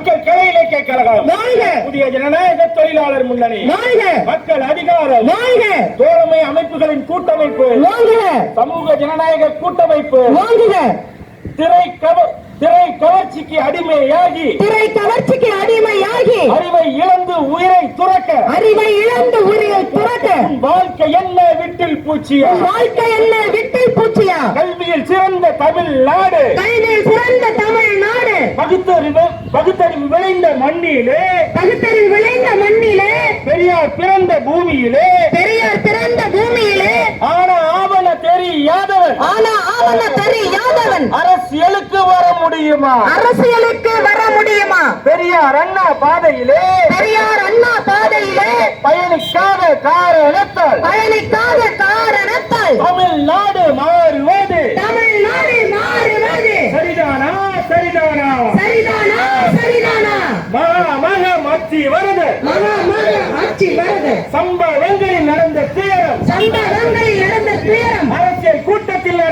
மக்கள் கலை இலக்கிய கழகம் புதிய ஜனநாயக தொழிலாளர் முன்னணி. மக்கள் அதிகாரம். தோழமை அமைப்புகளின் கூட்டமைப்பு. சமூக ஜனநாயக கூட்டமைப்பு. திரை திரை கவர்ச்சிக்கு அடிமையாகி திரை கவர்ச்சிக்கு அடிமையாகி அறிவை இழந்து உயிரை துறக்க அறிவை இழந்து உயிரை துறக்க வாழ்க்கை என்ன விட்டில் பூச்சியா? வாழ்க்கை என்ன விட்டில் பூச்சியா? கல்வியில் சிறந்த தமிழ்நாடு கல்வியில் சிறந்த தமிழ்நாடு பகுத்தறிவு பகுத்தறிவு விளைந்த மண்ணிலே பகுத்தறிவு விளைந்த மண்ணிலே பெரியார் பிறந்த பூமியிலே பெரியார் பிறந்த தெரியாதவன் ஆனா ஆவண தெரியாதவன். அரசியலுக்கு வர முடியுமா? அரசியலுக்கு வர முடியுமா? பெரியார் அண்ணா பாதையிலே பெரியார் அண்ணா பாதையிலே பயணிக்காத காரணத்தால் பயணிக்காத காரணத்தால் தமிழ்நாடு மாறுவது. தமிழ்நாடு மாறுவது. சரிதானா சரிதானா? சரிதானா சரிதானா? மகா மக வருது. மகா மக ஆட்சி வருது. சம்பவங்களில் நடந்த தீரம். சம்பவங்களில் நடந்த துயரம் அரசியல் கூட்டத்தில்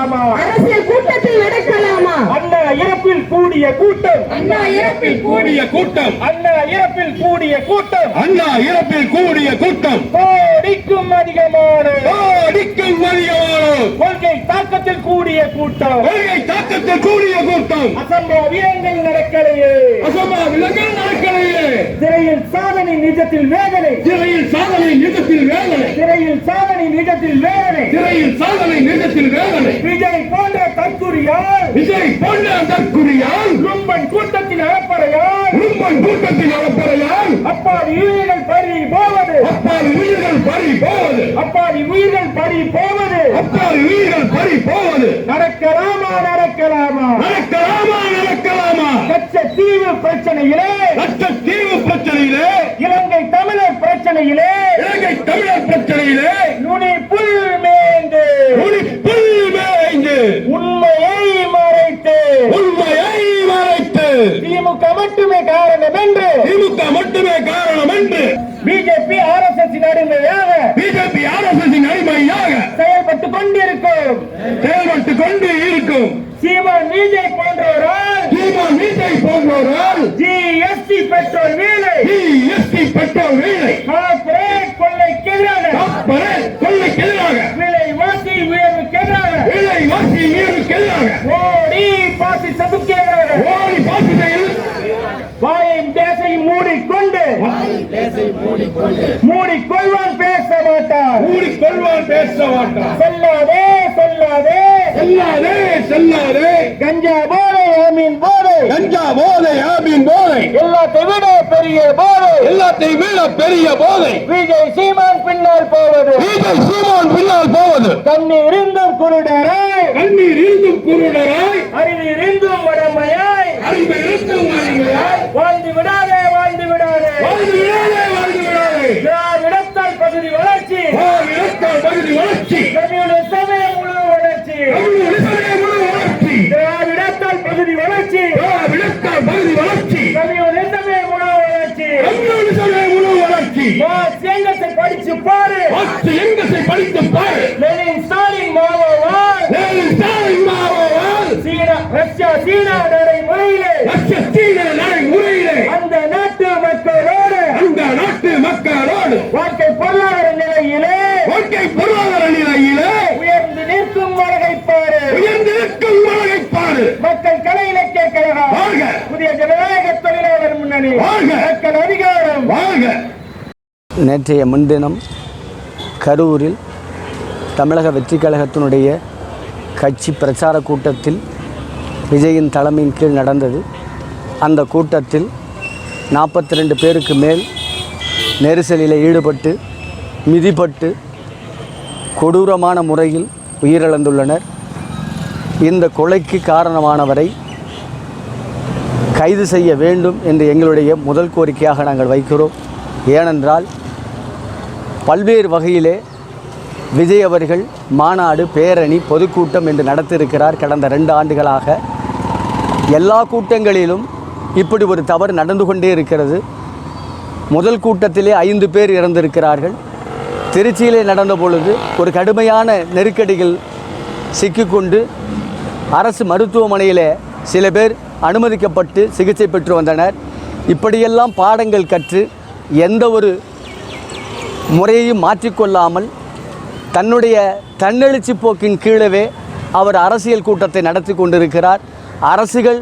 நடக்கலாமா அரசியல் கூட்டத்தில் நடக்கலாமா? அண்ணா இறப்பில் கூடிய கூட்டம். அண்ணா இறப்பில் கூடிய கூட்டம். அண்ணா இறப்பில் கூடிய கூட்டம். அண்ணா இறப்பில் கூடிய கூட்டம். கோடிக்கும் அதிகமான. கோடிக்கும் அதிகமான. கொள்கை தாக்கத்தில் கூடிய கூட்டம். கொள்கை தாக்கத்தில் கூடிய கூட்டம். அசம்பாவிதங்கள் நடக்கலையே. அசம்பாவிதங்கள் நடக்கலையே. திரையில் சாதனை நிஜத்தில் வேதனை. திரையில் சாதனை நிஜத்தில் வேதனை. திரையில் சாதனை நிஜத்தில் வேதனை. திரையில் சாதனை நிஜத்தில் வேதனை. விஜய் போன்ற தற்குறியால். விஜய் போன்ற தற்குறியால். கும்பன் கூட்டத்தின் அறப்பறையால் கும்பன் கூட்டத்தின் அளப்பறையால் அப்பாவி உயிர்கள் பறி போவது. அப்பால் உயிர்கள் பறி போவது. அப்பாவி உயிர்கள் பறி போவது. அப்பால் உயிர்கள் பறி போவது. நடக்கலாமா நடக்கலாமா? நடக்கலாமா நடக்கலாமா? பிரச்சனையிலே லட்சத்தீவு பிரச்சனையிலே. தமிழர் பிரச்சனையிலே இலங்கை தமிழர் பிரச்சனையிலே நுனி புல் மேய்ந்து உனிப்புல் மேய்ந்து உண்மையை மறைத்து உண்மையை மறைத்து திமுக மட்டுமே காரணம் என்று திமுக மட்டுமே காரணம் என்று பிஜேபி ஆர் எஸ் எஸ் அடிமையாக பிஜேபி ஆர்எஸ்எஸ் அடிமையாக செயல்பட்டுக் கொண்டிருக்கும். செயல்பட்டு கொண்டு இருக்கும் சீமான் விஜய் பெட்ரோல் வீலை ஜிஎஸ்டி பெட்ரோல் வீலை கார்ப்பரேட் கொள்ளைக்கு எதிராக. காப்பரே கொள்ளைக்கு எதிராக. விலைவாசி உயர்வுக்கு எதிராக. விலை வாசி மீறுக்கு எதிராக மோடி பாசிசத்துக்கு எதிராக. ஓடி பாசிசையில் வாயும் தேசையும் மூடிக்கொண்டு. மூடிக்கொள்வான் பேச மாட்டான் மூடிக்கொள்வான் பேச மாட்டான் சொல்லாதே சொல்லாதே. செல்லாதே செல்லாதே. கஞ்சா போதை ஆமீன் போதை. கஞ்சா போதை ஆபின் போதை. எல்லாத்தை விட பெரிய போதை. எல்லாத்தையும் விட பெரிய போதை. விஜய் சீமான் பின்னால் போவது. விஜய் சீமான் பின்னால் போவது. கண்ணீர் இருந்தும் குருடராய். கண்ணீர் இருந்தும் குருடராய். அறிவீர் இருந்தும் வடமையாய். அன்பு இருந்தும் அறிவுராய் வாழ்ந்து விடாதே. பாரு பத்து எங்கத்தை படித்து பாரு. லெனின் ஸ்டாலின் மாவோவால். நேரில் ஸ்டாலின் மாவோவால். சீனா ரஷ்யா சீனா நடைமுறையிலே நடைமுறையிலே அந்த நாட்டு மக்களோடு. அந்த நாட்டு மக்களோடு. வாழ்க்கை பொருளாதார நிலையிலே. வாழ்க்கை பொருளாதார நிலையிலே. உயர்ந்து நிற்கும் வழகைப்பாரு உயர்ந்து நிற்கும் வழக்கைப்பாடு மக்கள் கலை இலக்கிய கழகம். வாழ்க. புதிய ஜனநாயக தொழிலாளர் முன்னணி. வாழ்க. மக்கள் அதிகாரம். வாழ்க. நேற்றைய முன்தினம் கரூரில் தமிழக வெற்றிக் கழகத்தினுடைய கட்சி பிரச்சார கூட்டத்தில் விஜயின் தலைமையின் கீழ் நடந்தது. அந்த கூட்டத்தில் நாற்பத்தி ரெண்டு பேருக்கு மேல் நெரிசலில் ஈடுபட்டு மிதிப்பட்டு கொடூரமான முறையில் உயிரிழந்துள்ளனர். இந்த கொலைக்கு காரணமானவரை கைது செய்ய வேண்டும் என்று எங்களுடைய முதல் கோரிக்கையாக நாங்கள் வைக்கிறோம். ஏனென்றால் பல்வேறு வகையிலே விஜய் அவர்கள் மாநாடு பேரணி பொதுக்கூட்டம் என்று நடத்தியிருக்கிறார் கடந்த ரெண்டு ஆண்டுகளாக. எல்லா கூட்டங்களிலும் இப்படி ஒரு தவறு நடந்து கொண்டே இருக்கிறது. முதல் கூட்டத்திலே ஐந்து பேர் இறந்திருக்கிறார்கள். திருச்சியிலே நடந்த பொழுது ஒரு கடுமையான நெருக்கடிகள் சிக்கிக்கொண்டு அரசு மருத்துவமனையில் சில பேர் அனுமதிக்கப்பட்டு சிகிச்சை பெற்று வந்தனர். இப்படியெல்லாம் பாடங்கள் கற்று எந்த ஒரு முறையையும் மாற்றிக்கொள்ளாமல் தன்னுடைய தன்னெழுச்சி போக்கின் கீழவே அவர் அரசியல் கூட்டத்தை நடத்தி கொண்டிருக்கிறார். அரசுகள்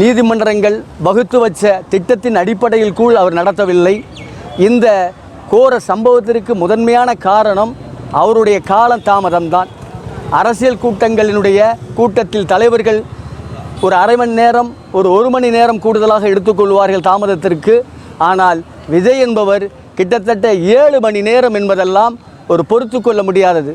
நீதிமன்றங்கள் வகுத்து வச்ச திட்டத்தின் அடிப்படையில் கூட அவர் நடத்தவில்லை. இந்த கோர சம்பவத்திற்கு முதன்மையான காரணம் அவருடைய கால தாமதம்தான். அரசியல் கூட்டங்களினுடைய கூட்டத்தில் தலைவர்கள் ஒரு அரை மணி நேரம் ஒரு ஒரு மணி நேரம் கூடுதலாக எடுத்துக்கொள்வார்கள் தாமதத்திற்கு. ஆனால் விஜய் என்பவர் கிட்டத்தட்ட ஏழு மணி நேரம் என்பதெல்லாம் ஒரு பொறுத்து கொள்ள முடியாதது.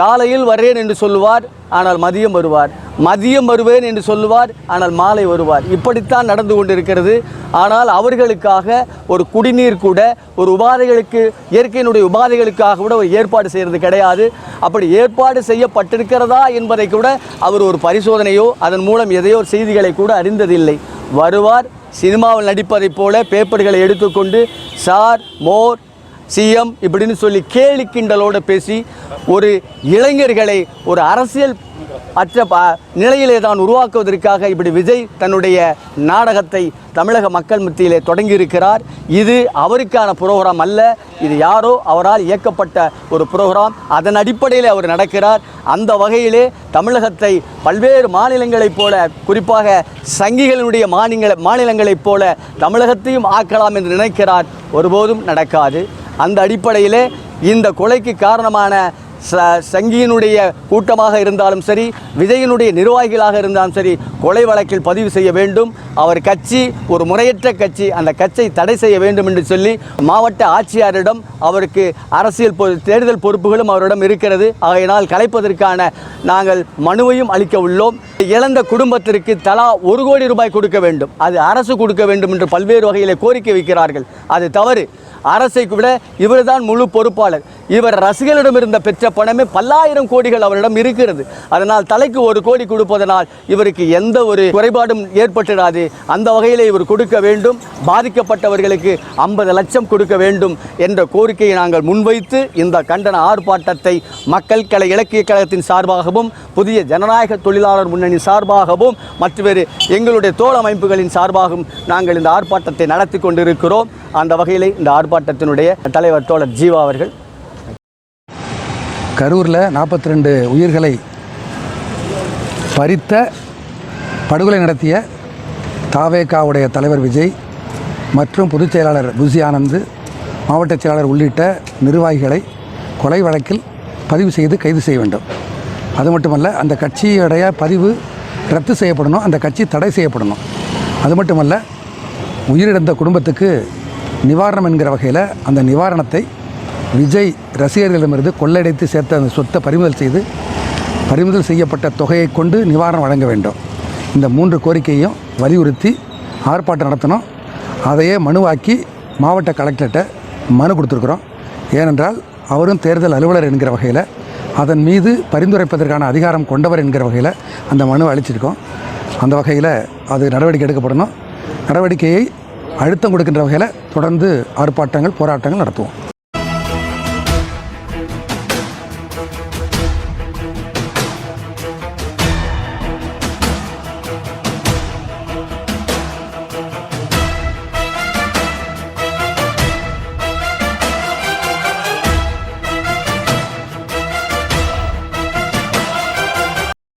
காலையில் வரேன் என்று சொல்லுவார் ஆனால் மதியம் வருவார். மதியம் வருவேன் என்று சொல்லுவார் ஆனால் மாலை வருவார். இப்படித்தான் நடந்து கொண்டிருக்கிறது. ஆனால் அவர்களுக்காக ஒரு குடிநீர் கூட ஒரு உபாதைகளுக்கு இயற்கையினுடைய உபாதைகளுக்காக கூட ஒரு ஏற்பாடு செய்கிறது கிடையாது. அப்படி ஏற்பாடு செய்யப்பட்டிருக்கிறதா என்பதை கூட அவர் ஒரு பரிசோதனையோ அதன் மூலம் எதையோ ஒரு செய்திகளை கூட அறிந்ததில்லை. வருவார் சினிமாவில் நடிப்பதைப் போல பேப்பர்களை எடுத்துக்கொண்டு சார் மோர் சிஎம் இப்படின்னு சொல்லி கேலி கிண்டலோடு பேசி ஒரு இளைஞர்களை ஒரு அரசியல் அற்ற ப நிலையிலே தான் உருவாக்குவதற்காக இப்படி விஜய் தன்னுடைய நாடகத்தை தமிழக மக்கள் மத்தியிலே தொடங்கியிருக்கிறார். இது அவருக்கான புரோகிராம் அல்ல இது யாரோ அவரால் இயக்கப்பட்ட ஒரு புரோகிராம். அதன் அடிப்படையில் அவர் நடக்கிறார். அந்த வகையிலே தமிழகத்தை பல்வேறு மாநிலங்களைப் போல குறிப்பாக சங்கிகளுடைய மாநில மாநிலங்களைப் போல தமிழகத்தையும் ஆக்கலாம் என்று நினைக்கிறார். ஒருபோதும் நடக்காது. அந்த அடிப்படையிலே இந்த கொலைக்கு காரணமான ச சங்கியினுடைய கூட்டமாக இருந்தாலும் சரி விஜயனுடைய நிர்வாகிகளாக இருந்தாலும் சரி கொலை வழக்கில் பதிவு செய்ய வேண்டும். அவர் கட்சி ஒரு முறையற்ற கட்சி அந்த கட்சியை தடை செய்ய வேண்டும் என்று சொல்லி மாவட்ட ஆட்சியாரிடம் அவருக்கு அரசியல் பொ தேர்தல் பொறுப்புகளும் அவரிடம் இருக்கிறது. ஆகையினால் கலைப்பதற்கான நாங்கள் மனுவையும் அளிக்க உள்ளோம். இழந்த குடும்பத்திற்கு தலா ஒரு கோடி ரூபாய் கொடுக்க வேண்டும். அது அரசு கொடுக்க வேண்டும் என்று பல்வேறு வகையில் கோரிக்கை வைக்கிறார்கள். அது தவறு. அரசை விட இவர்தான் முழு பொறுப்பாளர். இவர் ரசிகர்களிடம் இருந்த பெற்ற பணமே பல்லாயிரம் கோடிகள் அவரிடம் இருக்கிறது. அதனால் தலைக்கு ஒரு கோடி கொடுப்பதனால் இவருக்கு எந்த ஒரு குறைபாடும் ஏற்பட்டுடாது அந்த வகையில் இவர் கொடுக்க வேண்டும். பாதிக்கப்பட்டவர்களுக்கு ஐம்பது லட்சம் கொடுக்க வேண்டும் என்ற கோரிக்கையை நாங்கள் முன்வைத்து இந்த கண்டன ஆர்ப்பாட்டத்தை மக்கள் கலை இலக்கிய கழகத்தின் சார்பாகவும் புதிய ஜனநாயக தொழிலாளர் முன்னணி சார்பாகவும் மற்றொரு எங்களுடைய தோல் அமைப்புகளின் சார்பாகவும் நாங்கள் இந்த ஆர்ப்பாட்டத்தை நடத்தி கொண்டிருக்கிறோம். அந்த வகையில் இந்த ஆர்ப்பாட்டம் ஆர்ப்பாட்டத்தினுடைய தலைவர் தோழர் ஜீவா அவர்கள். கரூரில் நாற்பத்தி ரெண்டு உயிர்களை பறித்த படுகொலை நடத்திய தாவேகாவுடைய தலைவர் விஜய் மற்றும் பொதுச் செயலாளர் புசி ஆனந்த் மாவட்ட செயலாளர் உள்ளிட்ட நிர்வாகிகளை கொலை வழக்கில் பதிவு செய்து கைது செய்ய வேண்டும். அது மட்டுமல்ல அந்த கட்சியுடைய பதிவு ரத்து செய்யப்படணும் அந்த கட்சி தடை செய்யப்படணும். அது மட்டுமல்ல உயிரிழந்த குடும்பத்துக்கு நிவாரணம் என்கிற வகையில் அந்த நிவாரணத்தை விஜய் ரசிகர்களிடமிருந்து கொள்ளையடைத்து சேர்த்த அந்த சொத்தை பறிமுதல் செய்து பறிமுதல் செய்யப்பட்ட தொகையை கொண்டு நிவாரணம் வழங்க வேண்டும். இந்த மூன்று கோரிக்கையையும் வலியுறுத்தி ஆர்ப்பாட்டம் நடத்தணும். அதையே மனுவாக்கி மாவட்ட கலெக்டர்கிட்ட மனு கொடுத்துருக்குறோம். ஏனென்றால் அவரும் தேர்தல் அலுவலர் என்கிற வகையில் அதன் மீது பரிந்துரைப்பதற்கான அதிகாரம் கொண்டவர் என்கிற வகையில் அந்த மனு அளிச்சிருக்கோம். அந்த வகையில் அது நடவடிக்கை எடுக்கப்படணும். நடவடிக்கையை அழுத்தம் கொடுக்கின்ற வகையில் தொடர்ந்து ஆர்ப்பாட்டங்கள் போராட்டங்கள் நடத்துவோம்.